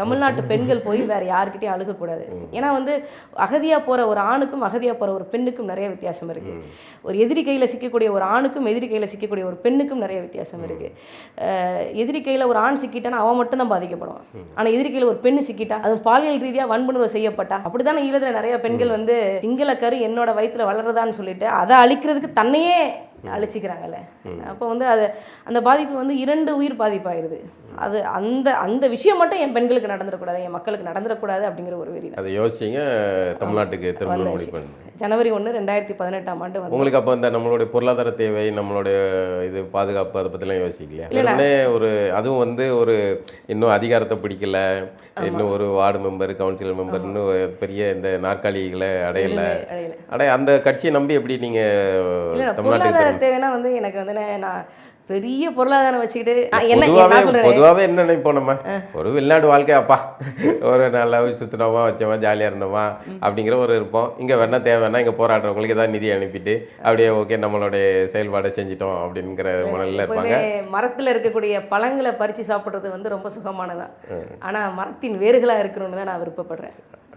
தமிழ்நாட்டு பெண்கள் போய் வேற யாருக்கிட்டையும் அழுகக்கூடாது. ஏன்னா வந்து அகதியாக போகிற ஒரு ஆணுக்கும் அகதியாக போகிற ஒரு பெண்ணுக்கும் நிறைய வித்தியாசம் இருக்குது ஒரு எதிரி கையில் சிக்கக்கூடிய ஒரு ஆணுக்கும் எதிரி கையில் சிக்கக்கூடிய ஒரு பெண்ணுக்கும் நிறைய வித்தியாசம் இருக்குது எதிரி கையில் ஒரு ஆண் சிக்கிட்டானா அவன் மட்டும் தான் பாதிக்கப்படும் ஆனால் எதிரி கையில் ஒரு பெண்ணு சிக்கிட்டா அது பாலியல் ரீதியாக வன்புணர்வு செய்யப்பட்டா அப்படித்தானே ஈழத்தில் நிறைய பெண்கள் வந்து சிங்கள கரு என்னோட வயித்துல வளருதான்னு சொல்லிட்டு அதை அழிக்கிறதுக்கு தன்னையே அழிச்சிக்கிறாங்கல்ல. அப்போ வந்து அது அந்த பாதிப்பு வந்து இரண்டு உயிர் பாதிப்பாயிருது. அது அந்த அந்த விஷயம் மட்டும் என் பெண்களுக்கு நடந்துடக்கூடாது என் மக்களுக்கு நடந்துடக்கூடாது அப்படிங்கிற ஒரு வெறி அதை யோசிச்சிங்க தமிழ்நாட்டுக்கு திரும்ப ஜனவரி ஒன்று ரெண்டாயிரத்தி பதினெட்டாம் ஆண்டு வந்து உங்களுக்கு அப்போ இந்த நம்மளுடைய பொருளாதார தேவை நம்மளுடைய இது பாதுகாப்பு அதை பற்றிலாம் யோசிக்கலையா? வெறுமனே ஒரு அதுவும் வந்து ஒரு இன்னும் அதிகாரத்தை பிடிக்கல. இன்னும் ஒரு வார்டு மெம்பர் கவுன்சிலர் மெம்பர் இன்னும் பெரிய இந்த நாற்காலிகளை அடையல. அடைய அந்த கட்சியை நம்பி எப்படி நீங்க இல்லை தமிழ்நாட்டுக்கு தேவைன்னா வந்து எனக்கு வந்து நான் பெரிய பொருளாதாரம் வச்சுக்கிட்டு என்ன பொதுவாகவே என்ன நினைப்போம் நம்ம? ஒரு வெளிநாட்டு வாழ்க்கை அப்பா. ஒரு நல்லா சுற்றினோமா வச்சோமா ஜாலியாக இருந்தோமா அப்படிங்கிற ஒரு இருப்போம். இங்கே வேணா தேவைன்னா இங்கே போராடுறவங்களுக்கு ஏதாவது நிதி அனுப்பிட்டு அப்படியே ஓகே நம்மளுடைய செயல்பாடை செஞ்சிட்டோம் அப்படிங்கிற மனநில இருப்பாங்க. மரத்தில் இருக்கக்கூடிய பழங்களை பறித்து சாப்பிட்றது வந்து ரொம்ப சுகமானதான் ஆனால் மரத்தின் வேர்களாக இருக்கணும்னு தான் நான் விருப்பப்படுறேன்.